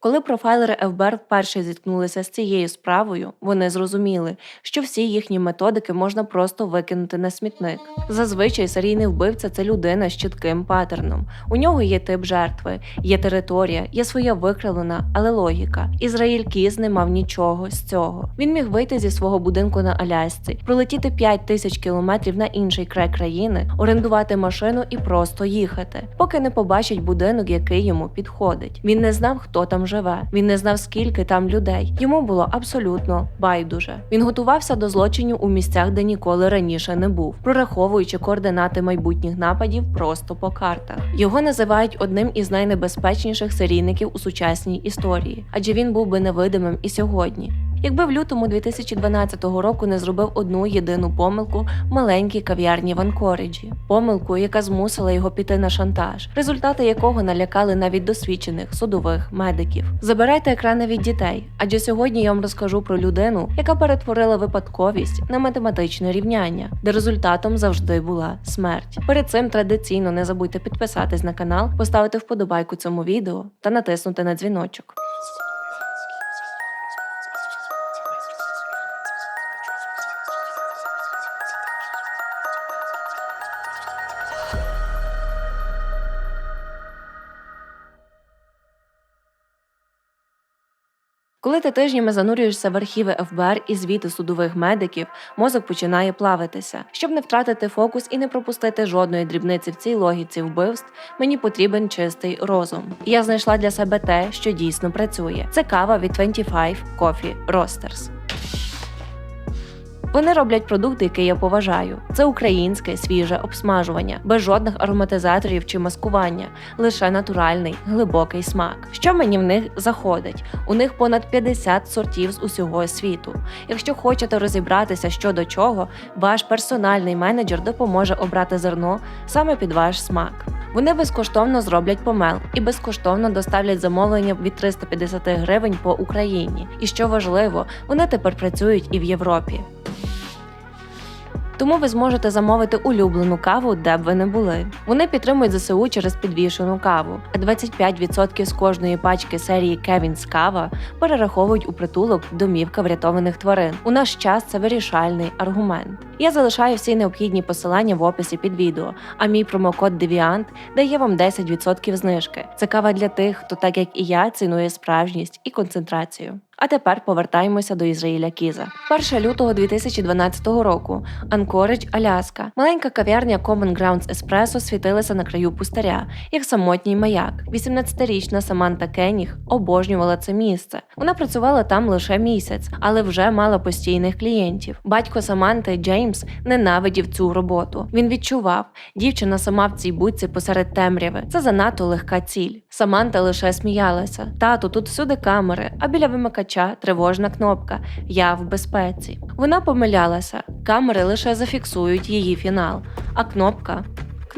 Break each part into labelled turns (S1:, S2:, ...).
S1: Коли профайлери ФБР вперше зіткнулися з цією справою, вони зрозуміли, що всі їхні методики можна просто викинути на смітник. Зазвичай серійний вбивця це людина з чітким паттерном. У нього є тип жертви, є територія, є своя викривлена, але логіка. Ізраїль Кіз не мав нічого з цього. Він міг вийти зі свого будинку на Алясці, пролетіти 5 тисяч кілометрів на інший край країни, орендувати машину і просто їхати, поки не побачить будинок, який йому підходить. Він не знав, хто там живе. Він не знав, скільки там людей. Йому було абсолютно байдуже. Він готувався до злочинів у місцях, де ніколи раніше не був, прораховуючи координати майбутніх нападів просто по картах. Його називають одним із найнебезпечніших серійників у сучасній історії, адже він був би невидимим і сьогодні. Якби в лютому 2012 року не зробив одну єдину помилку в маленькій кав'ярні в Анкориджі, помилку, яка змусила його піти на шантаж, результати якого налякали навіть досвідчених судових медиків. Забирайте екрани від дітей, адже сьогодні я вам розкажу про людину, яка перетворила випадковість на математичне рівняння, де результатом завжди була смерть. Перед цим традиційно не забудьте підписатись на канал, поставити вподобайку цьому відео та натиснути на дзвіночок. Коли ти тижнями занурюєшся в архіви ФБР і звіти судових медиків, мозок починає плавитися. Щоб не втратити фокус і не пропустити жодної дрібниці в цій логіці вбивств, мені потрібен чистий розум. І я знайшла для себе те, що дійсно працює. Це кава від 25 Coffee Roasters. Вони роблять продукт, який я поважаю. Це українське свіже обсмажування, без жодних ароматизаторів чи маскування, лише натуральний, глибокий смак. Що мені в них заходить? У них понад 50 сортів з усього світу. Якщо хочете розібратися що до чого, ваш персональний менеджер допоможе обрати зерно саме під ваш смак. Вони безкоштовно зроблять помел і безкоштовно доставлять замовлення від 350 гривень по Україні. І що важливо, вони тепер працюють і в Європі. Тому ви зможете замовити улюблену каву, де б ви не були. Вони підтримують ЗСУ через підвішену каву, а 25% з кожної пачки серії Кевінс Кава перераховують у притулок домівка врятованих тварин. У наш час це вирішальний аргумент. Я залишаю всі необхідні посилання в описі під відео, а мій промокод Deviant дає вам 10% знижки. Це кава для тих, хто так як і я цінує справжність і концентрацію. А тепер повертаємося до Ізраїля Кіза. 1 лютого 2012 року. Анкоридж, Аляска. Маленька кав'ярня Common Grounds Espresso світилася на краю пустаря, як самотній маяк. 18-річна Саманта Кеніг обожнювала це місце. Вона працювала там лише місяць, але вже мала постійних клієнтів. Батько Саманти Джеймс ненавидів цю роботу. Він відчував, дівчина сама в цій будці посеред темряви. Це занадто легка ціль. Саманта лише сміялася. Тату, тут всюди камери, а біля вимикача тривожна кнопка. Я в безпеці. Вона помилялася. Камери лише зафіксують її фінал, а кнопка.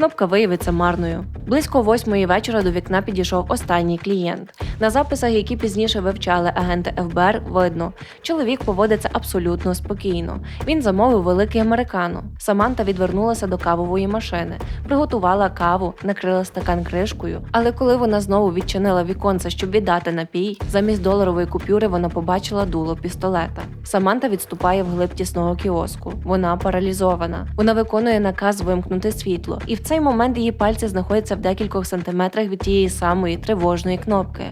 S1: Кнопка виявиться марною. Близько восьмої вечора до вікна підійшов останній клієнт. На записах, які пізніше вивчали агенти ФБР, видно, чоловік поводиться абсолютно спокійно. Він замовив великий американо. Саманта відвернулася до кавової машини, приготувала каву, накрила стакан кришкою. Але коли вона знову відчинила віконце, щоб віддати напій, замість доларової купюри вона побачила дуло пістолета. Саманта відступає вглиб тісного кіоску. Вона паралізована. Вона виконує наказ вимкнути світло, і в цей момент її пальці знаходяться в декількох сантиметрах від тієї самої тривожної кнопки.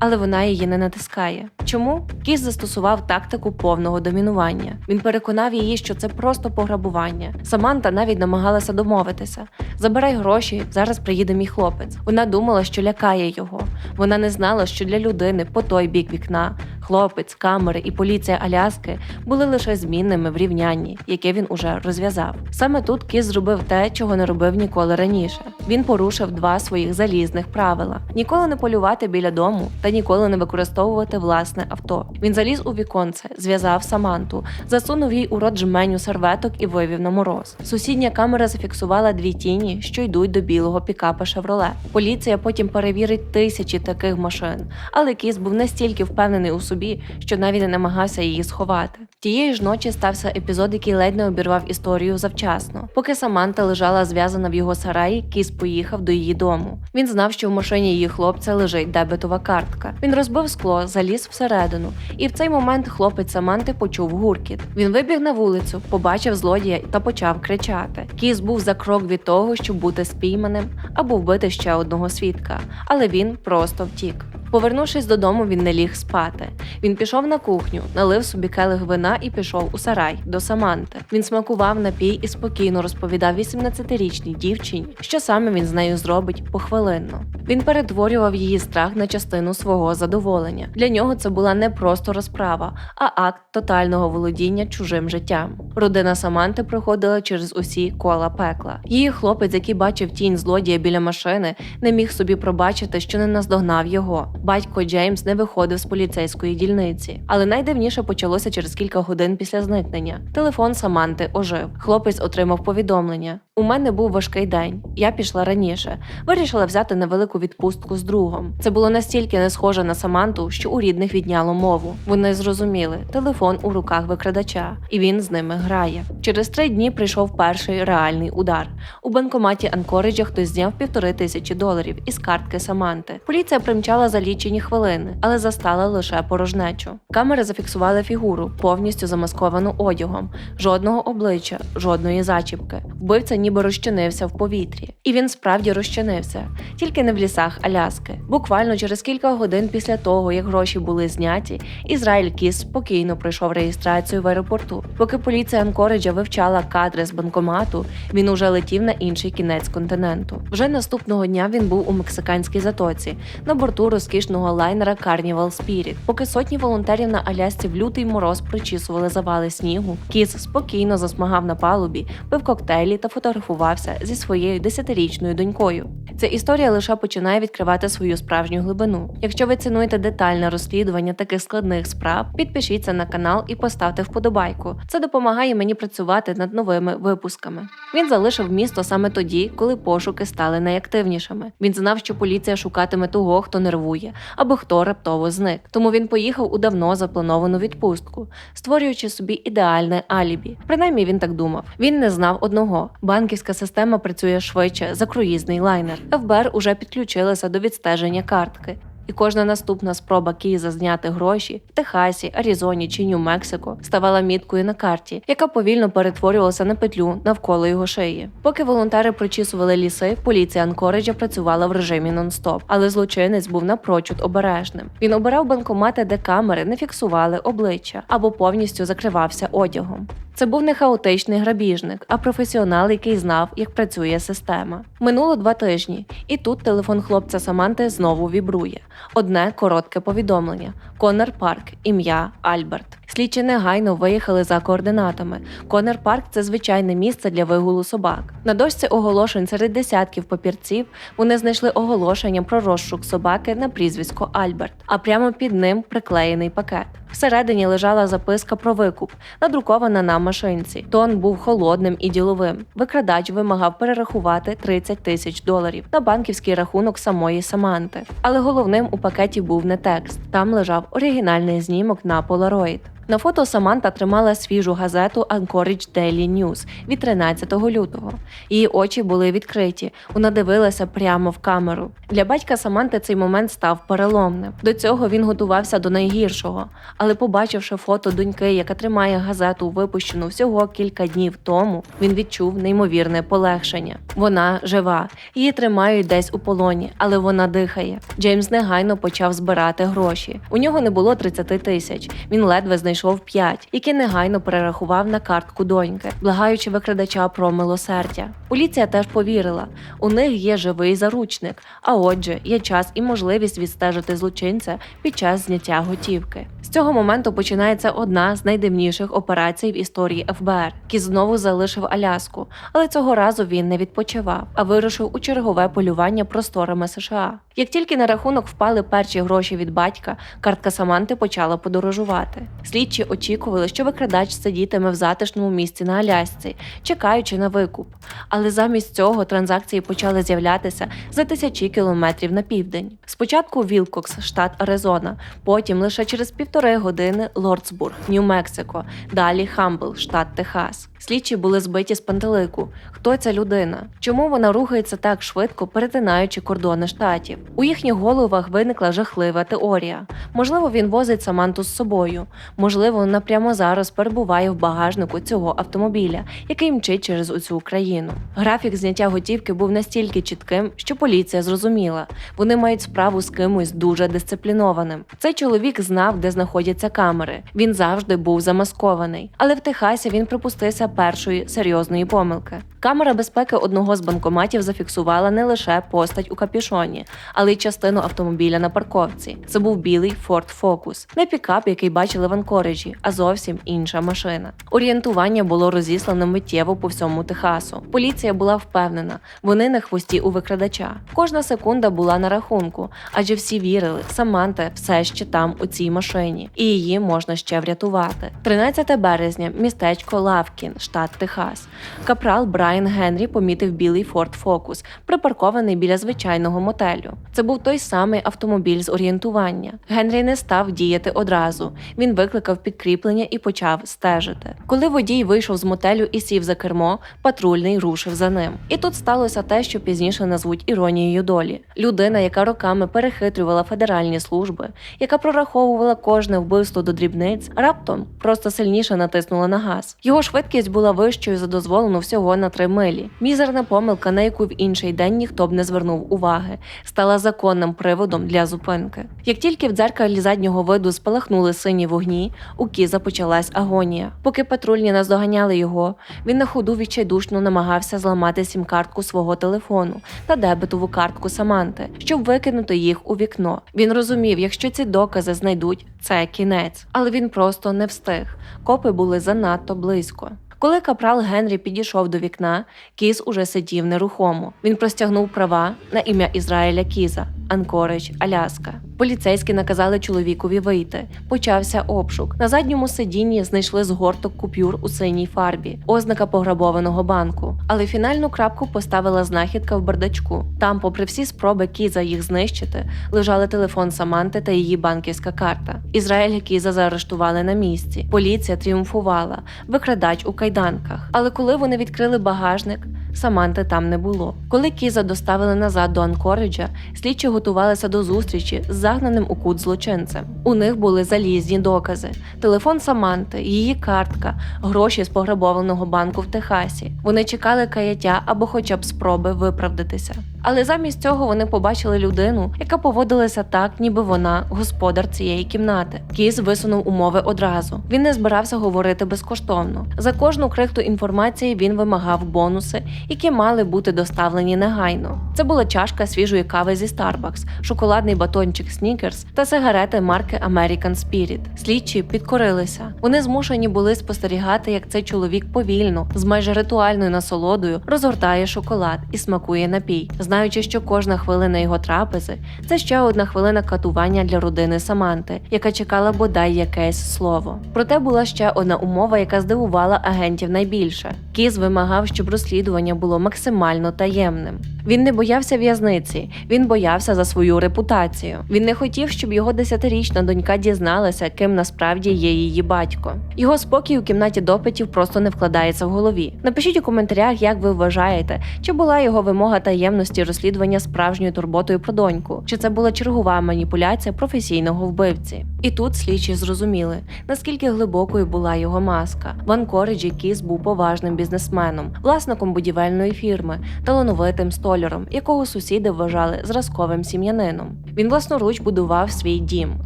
S1: Але вона її не натискає. Чому? Кіс застосував тактику повного домінування. Він переконав її, що це просто пограбування. Саманта навіть намагалася домовитися: забирай гроші, зараз приїде мій хлопець. Вона думала, що лякає його. Вона не знала, що для людини по той бік вікна хлопець, камери і поліція Аляски були лише змінними в рівнянні, яке він уже розв'язав. Саме тут Кіс зробив те, чого не робив ніколи раніше. Він порушив два своїх залізних правила: ніколи не полювати біля дому та ніколи не використовувати власне авто. Він заліз у віконце, зв'язав Саманту, засунув їй у рот жменю серветок і вивів на мороз. Сусідня камера зафіксувала дві тіні, що йдуть до білого пікапа Шевроле. Поліція потім перевірить тисячі таких машин, але Кіс був настільки впевнений у собі, що навіть не намагався її сховати. Тієї ж ночі стався епізод, який ледь не обірвав історію завчасно. Поки Саманта лежала зв'язана в його сараї, Кіс поїхав до її дому. Він знав, що в машині її хлопця лежить дебетова картка. Він розбив скло, заліз всередину, і в цей момент хлопець Саманти почув гуркіт. Він вибіг на вулицю, побачив злодія та почав кричати. Кіс був за крок від того, щоб бути спійманим або вбити ще одного свідка, але він просто втік. Повернувшись додому, він не ліг спати. Він пішов на кухню, налив собі келих вина і пішов у сарай до Саманти. Він смакував напій і спокійно розповідав 18-річній дівчині, що саме він з нею зробить похвилинно. Він перетворював її страх на частину свого задоволення. Для нього це була не просто розправа, а акт тотального володіння чужим життям. Родина Саманти проходила через усі кола пекла. Її хлопець, який бачив тінь злодія біля машини, не міг собі пробачити, що не наздогнав його. Батько Джеймс не виходив з поліцейської дільниці, але найдивніше почалося через кілька годин після зникнення. Телефон Саманти ожив. Хлопець отримав повідомлення. У мене був важкий день. Я пішла раніше. Вирішила взяти невелику відпустку з другом. Це було настільки не схоже на Саманту, що у рідних відняло мову. Вони зрозуміли телефон у руках викрадача, і він з ними грає. Через три дні прийшов перший реальний удар. У банкоматі Анкориджа хтось зняв півтори тисячі доларів із картки Саманти. Поліція примчала за лічені хвилини, але застала лише порожнечу. Камери зафіксували фігуру, повністю замасковану одягом, жодного обличчя, жодної зачіпки. Вбивця ніби розчинився в повітрі. І він справді розчинився, тільки не в лісах Аляски. Буквально через кілька годин після того, як гроші були зняті, Ізраїль Кіс спокійно пройшов реєстрацію в аеропорту. Поки поліція Анкориджа вивчала кадри з банкомату, він уже летів на інший кінець континенту. Вже наступного дня він був у мексиканській затоці на борту розкішного лайнера Carnival Spirit. Поки сотні волонтерів на Алясці в лютий мороз причісували завали снігу, Кіс спокійно засмагав на палубі, пив коктейлі та фотографувався зі своєю десятирічною донькою. Ця історія лише починає відкривати свою справжню глибину. Якщо ви цінуєте детальне розслідування таких складних справ, підпишіться на канал і поставте вподобайку. Це допомагає мені працювати над новими випусками. Він залишив місто саме тоді, коли пошуки стали найактивнішими. Він знав, що поліція шукатиме того, хто нервує, або хто раптово зник. Тому він поїхав у давно заплановану відпустку, створюючи собі ідеальне алібі. Принаймні він так думав. Він не знав одного: банківська система працює швидше за круїзний лайнер. ФБР уже підключилася до відстеження картки. І кожна наступна спроба Кіза зняти гроші в Техасі, Аризоні чи Нью-Мексико ставала міткою на карті, яка повільно перетворювалася на петлю навколо його шиї. Поки волонтери прочісували ліси, поліція Анкориджа працювала в режимі нон-стоп, але злочинець був напрочуд обережним. Він обирав банкомати, де камери не фіксували обличчя або повністю закривався одягом. Це був не хаотичний грабіжник, а професіонал, який знав, як працює система. Минуло два тижні, і тут телефон хлопця Саманти знову вібрує. Одне коротке повідомлення: Конер Парк, ім'я Альберт. Слідчі негайно виїхали за координатами. Конер Парк це звичайне місце для вигулу собак. На дошці оголошень серед десятків папірців вони знайшли оголошення про розшук собаки на прізвисько Альберт, а прямо під ним приклеєний пакет. Всередині лежала записка про викуп, надрукована на машинці. Тон був холодним і діловим. Викрадач вимагав перерахувати 30 тисяч доларів на банківський рахунок самої Саманти. Але головним у пакеті був не текст. Там лежав оригінальний знімок на Polaroid. На фото Саманта тримала свіжу газету Anchorage Daily News від 13 лютого. Її очі були відкриті. Вона дивилася прямо в камеру. Для батька Саманти цей момент став переломним. До цього він готувався до найгіршого. Але побачивши фото доньки, яка тримає газету, випущену всього кілька днів тому, він відчув неймовірне полегшення. Вона жива, її тримають десь у полоні, але вона дихає. Джеймс негайно почав збирати гроші. У нього не було 30 тисяч. Він ледве знайшов 5, які негайно перерахував на картку доньки, благаючи викрадача про милосердя. Поліція теж повірила, у них є живий заручник, а отже, є час і можливість відстежити злочинця під час зняття готівки. З цього моменту починається одна з найдивніших операцій в історії ФБР. Кіт знову залишив Аляску, але цього разу він не відпочивав, а вирушив у чергове полювання просторами США. Як тільки на рахунок впали перші гроші від батька, картка Саманти почала подорожувати. Слідчі очікували, що викрадач сидітиме в затишному місці на Алясці, чекаючи на викуп. Але замість цього транзакції почали з'являтися за тисячі кілометрів на південь. Спочатку Вілкокс, штат Аризона, потім лише через півтори години Лордсбург, Нью-Мексико, далі Хамбл, штат Техас. Слідчі були збиті з пантелику. Хто ця людина? Чому вона рухається так швидко, перетинаючи кордони штатів? У їхніх головах виникла жахлива теорія. Можливо, він возить Саманту з собою. Можливо, вона прямо зараз перебуває в багажнику цього автомобіля, який мчить через усю країну. Графік зняття готівки був настільки чітким, що поліція зрозуміла, вони мають справу з кимось дуже дисциплінованим. Цей чоловік знав, де знаходяться камери. Він завжди був замаскований, але в Техасі він припустився першої серйозної помилки. Камера безпеки одного з банкоматів зафіксувала не лише постать у капюшоні, але й частину автомобіля на парковці. Це був білий Ford Focus, не пікап, який бачили в Анкориджі, а зовсім інша машина. Орієнтування було розіслане миттєво по всьому Техасу. Поліція була впевнена, вони на хвості у викрадача. Кожна секунда була на рахунку, адже всі вірили, Саманта все ще там у цій машині, і її можна ще врятувати. 13 березня, містечко Лавкін, штат Техас. Капрал Брайан Генрі помітив білий Ford Focus, припаркований біля звичайного мотелю. Це був той самий автомобіль з орієнтування. Генрі не став діяти одразу. Він викликав підкріплення і почав стежити. Коли водій вийшов з мотелю і сів за кермо, патрульний рушив за ним. І тут сталося те, що пізніше назвуть іронією долі. Людина, яка роками перехитрювала федеральні служби, яка прораховувала кожне вбивство до дрібниць, раптом просто сильніше натиснула на газ. Його швидкість була вищою за дозволену всього на 3 милі. Мізерна помилка, на яку в інший день ніхто б не звернув уваги, стала законним приводом для зупинки. Як тільки в дзеркалі заднього виду спалахнули сині вогні, у Кіза почалась агонія. Поки патрульні наздоганяли його, він на ходу відчайдушно намагався зламати сім-картку свого телефону та дебетову картку Саманти, щоб викинути їх у вікно. Він розумів, якщо ці докази знайдуть, це кінець, але він просто не встиг. Копи були занадто близько. Коли капрал Генрі підійшов до вікна, Кіз уже сидів нерухомо. Він простягнув права на ім'я Ізраїля Кіза, Анкорич, Аляска. Поліцейські наказали чоловікові вийти. Почався обшук. На задньому сидінні знайшли згорток купюр у синій фарбі, ознака пограбованого банку. Але фінальну крапку поставила знахідка в бардачку. Там, попри всі спроби Кіза їх знищити, лежали телефон Саманти та її банківська карта. Ізраїль Кіза заарештували на місці. Поліція тріумфувала, викрадач у кайданках. Але коли вони відкрили багажник, Саманти там не було. Коли Кіза доставили назад до Анкориджа, слідчі готувалися до зустрічі з загнаним у кут злочинцем. У них були залізні докази: телефон Саманти, її картка, гроші з пограбованого банку в Техасі. Вони чекали каяття або хоча б спроби виправдатися. Але замість цього вони побачили людину, яка поводилася так, ніби вона господар цієї кімнати. Кіз висунув умови одразу. Він не збирався говорити безкоштовно. За кожну крихту інформації він вимагав бонуси, які мали бути доставлені негайно. Це була чашка свіжої кави зі Starbucks, шоколадний батончик Snickers та сигарети марки American Spirit. Слідчі підкорилися. Вони змушені були спостерігати, як цей чоловік повільно, з майже ритуальною насолодою, розгортає шоколад і смакує напій, знаючи, що кожна хвилина його трапези це ще одна хвилина катування для родини Саманти, яка чекала бодай якесь слово. Проте була ще одна умова, яка здивувала агентів найбільше. Кіз вимагав, щоб розслідування було максимально таємним. Він не боявся в'язниці, він боявся за свою репутацію. Він не хотів, щоб його десятирічна донька дізналася, ким насправді є її батько. Його спокій у кімнаті допитів просто не вкладається в голові. Напишіть у коментарях, як ви вважаєте, чи була його вимога таємності розслідування справжньою турботою про доньку, чи це була чергова маніпуляція професійного вбивці. І тут слідчі зрозуміли, наскільки глибокою була його маска. В Анкориджі Кіс був поважним бізнесменом, власником будівельної фірми, талановитим столяром, якого сусіди вважали зразковим сім'янином. Він власноруч будував свій дім,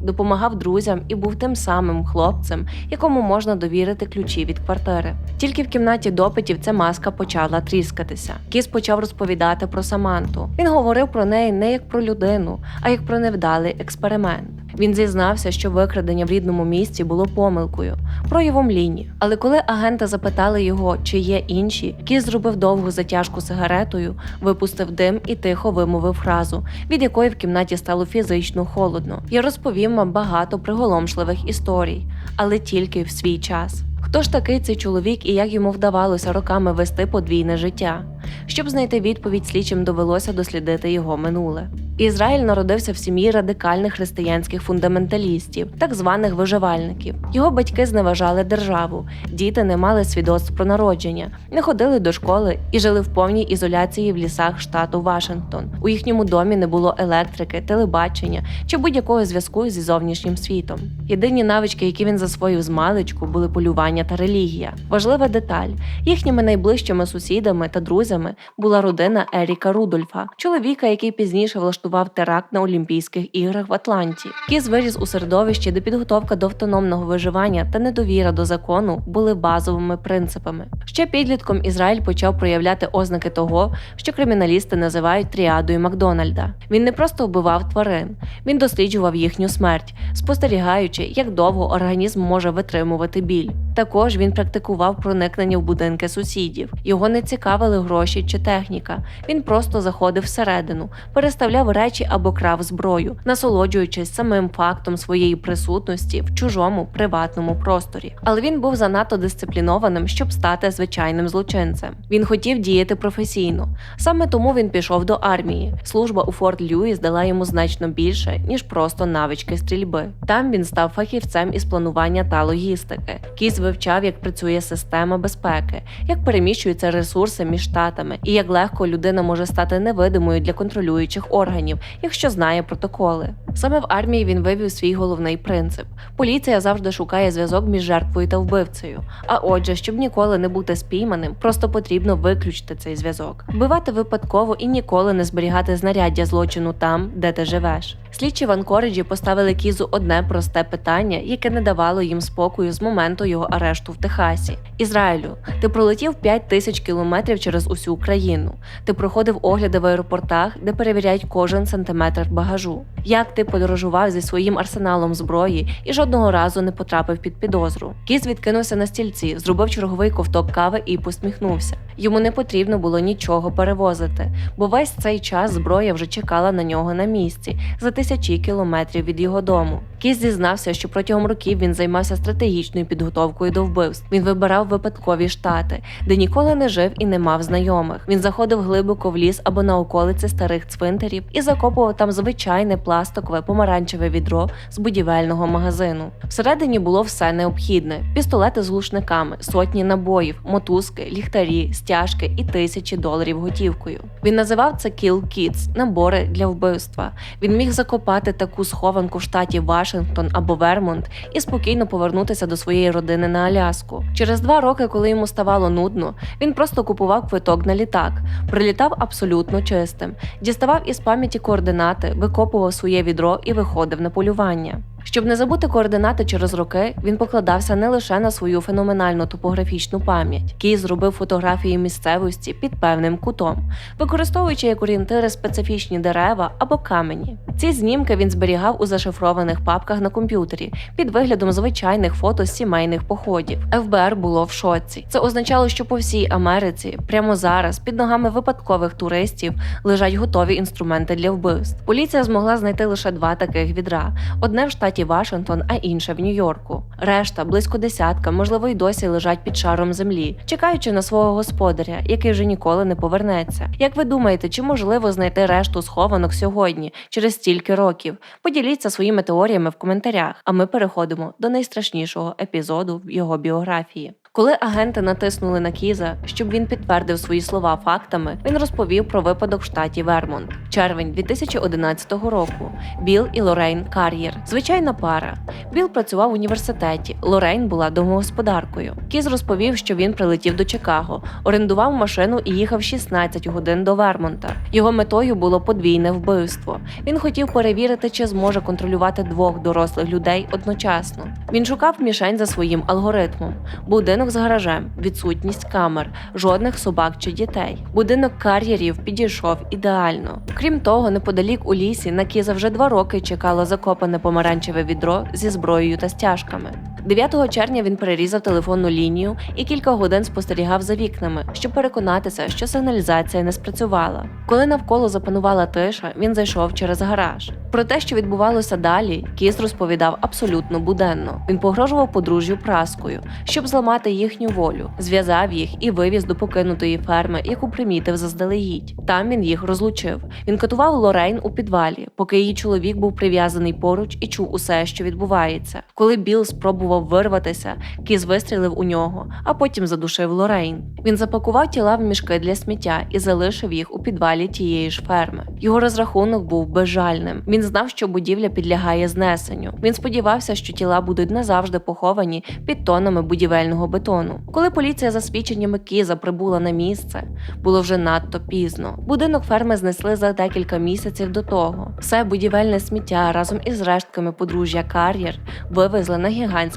S1: допомагав друзям і був тим самим хлопцем, якому можна довірити ключі від квартири. Тільки в кімнаті допитів ця маска почала тріскатися. Кіс почав розповідати про Саманту. Він говорив про неї не як про людину, а як про невдалий експеримент. Він зізнався, що викрадення в рідному місті було помилкою, проявом ліні. Але коли агента запитали його, чи є інші, Кіс зробив довгу затяжку сигаретою, випустив дим і тихо вимовив фразу, від якої в кімнаті стало фізично холодно. Я розповім вам багато приголомшливих історій, але тільки в свій час. Хто ж такий цей чоловік і як йому вдавалося роками вести подвійне життя? Щоб знайти відповідь, слідчим довелося дослідити його минуле. Ізраїль народився в сім'ї радикальних християнських фундаменталістів, так званих виживальників. Його батьки зневажали державу, діти не мали свідоцтв про народження, не ходили до школи і жили в повній ізоляції в лісах штату Вашингтон. У їхньому домі не було електрики, телебачення чи будь-якого зв'язку зі зовнішнім світом. Єдині навички, які він засвоїв з маличку, були полювання та релігія. Важлива деталь: їхніми найближчими сусідами та друзями була родина Еріка Рудольфа, чоловіка, який пізніше влаштував теракт на Олімпійських іграх в Атланті. Кіз виріс у середовищі, де підготовка до автономного виживання та недовіра до закону були базовими принципами. Ще підлітком Ізраїль почав проявляти ознаки того, що криміналісти називають тріадою Макдональда. Він не просто вбивав тварин, він досліджував їхню смерть, спостерігаючи, як довго організм може витримувати біль. Також він практикував проникнення в будинки сусідів. Його не цікавили гроші чи техніка. Він просто заходив всередину, переставляв речі або крав зброю, насолоджуючись самим фактом своєї присутності в чужому приватному просторі. Але він був занадто дисциплінованим, щоб стати звичайним злочинцем. Він хотів діяти професійно. Саме тому він пішов до армії. Служба у Форт Льюіс дала йому значно більше, ніж просто навички стрільби. Там він став фахівцем із планування та логістики. Кіз вивчав, як працює система безпеки, як переміщуються ресурси між штатами і як легко людина може стати невидимою для контролюючих органів, якщо знає протоколи. Саме в армії він вивів свій головний принцип: поліція завжди шукає зв'язок між жертвою та вбивцею. А отже, щоб ніколи не бути спійманим, просто потрібно виключити цей зв'язок, вбивати випадково і ніколи не зберігати знаряддя злочину там, де ти живеш. Слідчі в Анкориджі поставили кізу одне просте питання, яке не давало їм спокою з моменту його арешту в Техасі. Ізраїлю, ти пролетів 5 тисяч кілометрів через усю Україну. Ти проходив огляди в аеропортах, де перевіряють кожен сантиметр багажу. Як ти подорожував зі своїм арсеналом зброї і жодного разу не потрапив під підозру? Кіз відкинувся на стільці, зробив черговий ковток кави і посміхнувся. Йому не потрібно було нічого перевозити, бо весь цей час зброя вже чекала на нього на місці за тисячі кілометрів від його дому. Кіс зізнався, що протягом років він займався стратегічною підготовкою до вбивств. Він вибирав випадкові штати, де ніколи не жив і не мав знайомих. Він заходив глибоко в ліс або на околиці старих цвинтарів і закопував там звичайне пластикове помаранчеве відро з будівельного магазину. Всередині було все необхідне: пістолети з глушниками, сотні набоїв, мотузки, ліхтарі, стяжки і тисячі доларів готівкою. Він називав це Kill Kids – набори для вбивства. Він міг закопати таку схованку в штаті Вашингтон або Вермонт і спокійно повернутися до своєї родини на Аляску. Через два роки, коли йому ставало нудно, він просто купував квиток на літак, прилітав абсолютно чистим, діставав із пам'яті координати, викопував своє відро і виходив на полювання. Щоб не забути координати через роки, він покладався не лише на свою феноменальну топографічну пам'ять. Кій зробив фотографії місцевості під певним кутом, використовуючи як орієнтири специфічні дерева або камені. Ці знімки він зберігав у зашифрованих папках на комп'ютері під виглядом звичайних фото з сімейних походів. ФБР було в шоці. Це означало, що по всій Америці прямо зараз під ногами випадкових туристів лежать готові інструменти для вбивств. Поліція змогла знайти лише два таких відра: одне в штаті Вашингтон, а інша в Нью-Йорку. Решта близько десятка, можливо, й досі лежать під шаром землі, чекаючи на свого господаря, який вже ніколи не повернеться. Як ви думаєте, чи можливо знайти решту схованок сьогодні, через стільки років? Поділіться своїми теоріями в коментарях. А ми переходимо до найстрашнішого епізоду в його біографії. Коли агенти натиснули на Кіза, щоб він підтвердив свої слова фактами, він розповів про випадок в штаті Вермонт. Червень 2011 року. Біл і Лорейн Кар'єр. Звичайна пара. Біл працював в університеті. Лорейн була домогосподаркою. Кіз розповів, що він прилетів до Чикаго, орендував машину і їхав 16 годин до Вермонта. Його метою було подвійне вбивство. Він хотів перевірити, чи зможе контролювати двох дорослих людей одночасно. Він шукав мішень за своїм алгоритмом. Будинок з гаражем, відсутність камер, жодних собак чи дітей. Будинок кар'єрів підійшов ідеально. Крім того, неподалік у лісі на Кіза вже два роки чекало закопане помаранчеве відро зі зброєю та стяжками. 9 червня він перерізав телефонну лінію і кілька годин спостерігав за вікнами, щоб переконатися, що сигналізація не спрацювала. Коли навколо запанувала тиша, він зайшов через гараж. Про те, що відбувалося далі, Кіс розповідав абсолютно буденно. Він погрожував подружжю праскою, щоб зламати їхню волю, зв'язав їх і вивіз до покинутої ферми, яку примітив заздалегідь. Там він їх розлучив. Він катував Лорейн у підвалі, поки її чоловік був прив'язаний поруч і чув усе, що відбувається. Коли Біл спробував вирватися, Кіс вистрілив у нього, а потім задушив Лорейн. Він запакував тіла в мішки для сміття і залишив їх у підвалі тієї ж ферми. Його розрахунок був безжальним. Він знав, що будівля підлягає знесенню. Він сподівався, що тіла будуть назавжди поховані під тонами будівельного бетону. Коли поліція за свідченнями Кіза прибула на місце, було вже надто пізно. Будинок ферми знесли за декілька місяців до того. Все будівельне сміття разом із рештками подружжя Кар'єр вивезли на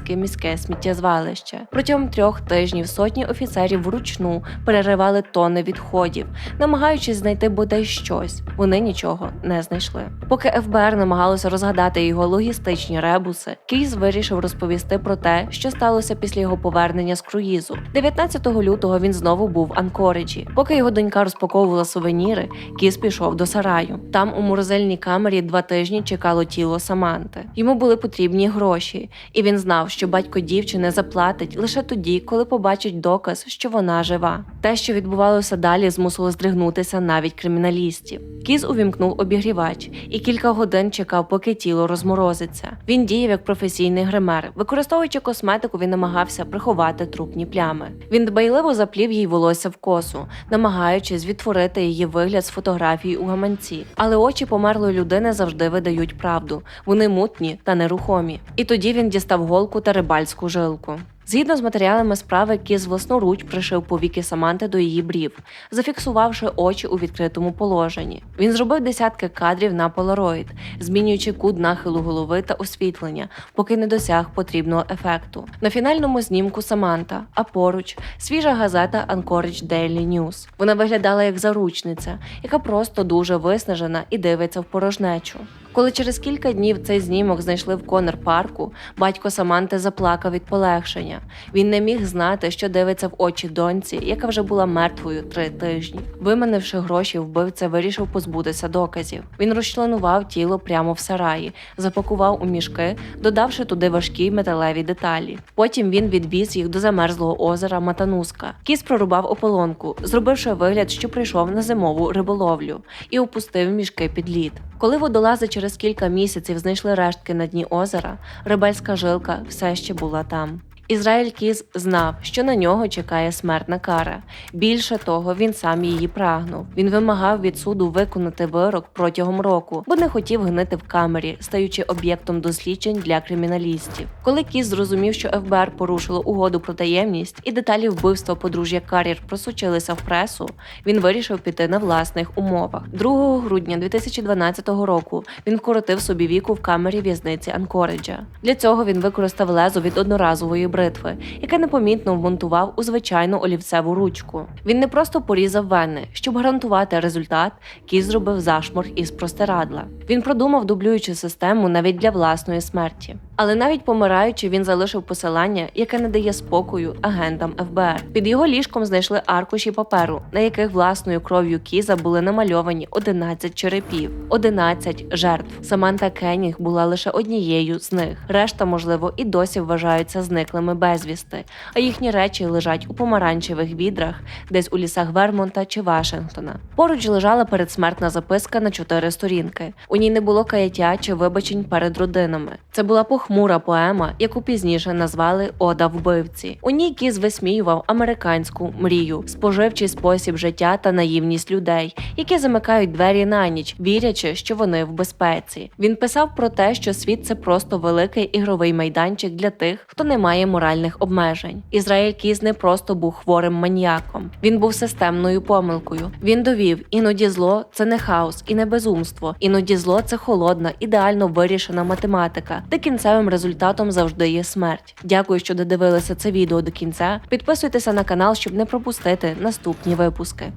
S1: гігантське міське сміттєзвалище. Протягом трьох тижнів сотні офіцерів вручну переривали тони відходів, намагаючись знайти бодай щось. Вони нічого не знайшли. Поки ФБР намагалося розгадати його логістичні ребуси, Кіз вирішив розповісти про те, що сталося після його повернення з круїзу. 19 лютого він знову був в Анкориджі. Поки його донька розпаковувала сувеніри, Кіз пішов до сараю. Там у морозильній камері два тижні чекало тіло Саманти. Йому були потрібні гроші, і він знав, що батько дівчини заплатить лише тоді, коли побачить доказ, що вона жива. Те, що відбувалося далі, змусило здригнутися навіть криміналістів. Кіз увімкнув обігрівач і кілька годин чекав, поки тіло розморозиться. Він діяв як професійний гример. Використовуючи косметику, він намагався приховати трупні плями. Він дбайливо заплів їй волосся в косу, намагаючись відтворити її вигляд з фотографії у гаманці. Але очі померлої людини завжди видають правду. Вони мутні та нерухомі. І тоді він дістав голку та рибальську жилку. Згідно з матеріалами справи, Кіз власноруч пришив повіки Саманти до її брів, зафіксувавши очі у відкритому положенні. Він зробив десятки кадрів на полароїд, змінюючи кут нахилу голови та освітлення, поки не досяг потрібного ефекту. На фінальному знімку Саманта, а поруч свіжа газета Anchorage Daily News. Вона виглядала як заручниця, яка просто дуже виснажена і дивиться в порожнечу. Коли через кілька днів цей знімок знайшли в Конер парку, батько Саманти заплакав від полегшення. Він не міг знати, що дивиться в очі доньці, яка вже була мертвою три тижні. Виманивши гроші, вбивця вирішив позбутися доказів. Він розчленував тіло прямо в сараї, запакував у мішки, додавши туди важкі металеві деталі. Потім він відвіз їх до замерзлого озера Матануска. Кіс прорубав ополонку, зробивши вигляд, що прийшов на зимову риболовлю, і опустив мішки під лід. Коли водолази через кілька місяців знайшли рештки на дні озера, рибальська жилка все ще була там. Ізраїль Кіз знав, що на нього чекає смертна кара. Більше того, він сам її прагнув. Він вимагав від суду виконати вирок протягом року, бо не хотів гнити в камері, стаючи об'єктом досліджень для криміналістів. Коли Кіз зрозумів, що ФБР порушило угоду про таємність і деталі вбивства подружжя Кар'єр просочилися в пресу, він вирішив піти на власних умовах. 2 грудня 2012 року він вкоротив собі віку в камері в'язниці Анкориджа. Для цього він використав лезо від одноразової бритви, яке непомітно вмонтував у звичайну олівцеву ручку. Він не просто порізав вени, щоб гарантувати результат, який зробив зашморг із простирадла. Він продумав дублюючу систему навіть для власної смерті. Але навіть помираючи, він залишив посилання, яке не дає спокою агентам ФБР. Під його ліжком знайшли аркуші паперу, на яких власною кров'ю Кіза були намальовані 11 черепів, 11 жертв. Саманта Кенніг була лише однією з них. Решта, можливо, і досі вважаються зниклими безвісти, а їхні речі лежать у помаранчевих відрах, десь у лісах Вермонта чи Вашингтона. Поруч лежала передсмертна записка на чотири сторінки. У ній не було каяття чи вибачень перед родинами. Це була похмура поема, яку пізніше назвали Ода вбивці. У ній Кіз висміював американську мрію, споживчий спосіб життя та наївність людей, які замикають двері на ніч, вірячи, що вони в безпеці. Він писав про те, що світ це просто великий ігровий майданчик для тих, хто не має моральних обмежень. Ізраїль Кіз не просто був хворим маніяком, він був системною помилкою. Він довів, іноді зло це не хаос і не безумство, іноді зло це холодна, ідеально вирішена математика, де кінцевим результатом завжди є смерть. Дякую, що додивилися це відео до кінця. Підписуйтеся на канал, щоб не пропустити наступні випуски.